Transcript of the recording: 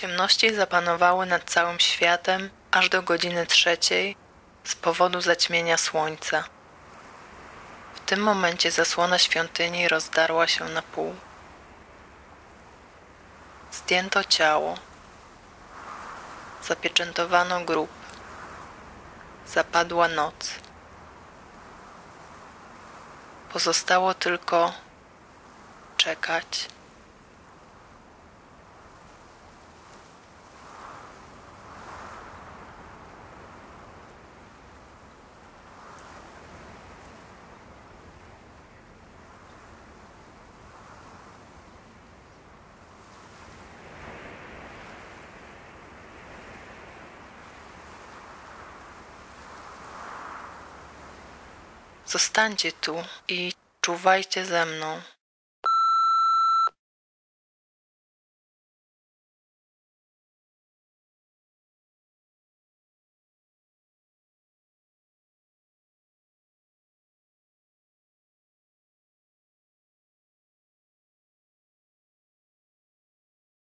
Ciemności zapanowały nad całym światem aż do godziny trzeciej z powodu zaćmienia słońca. W tym momencie zasłona świątyni rozdarła się na pół. Zdjęto ciało. Zapieczętowano grób. Zapadła noc. Pozostało tylko czekać. Zostańcie tu i czuwajcie ze mną.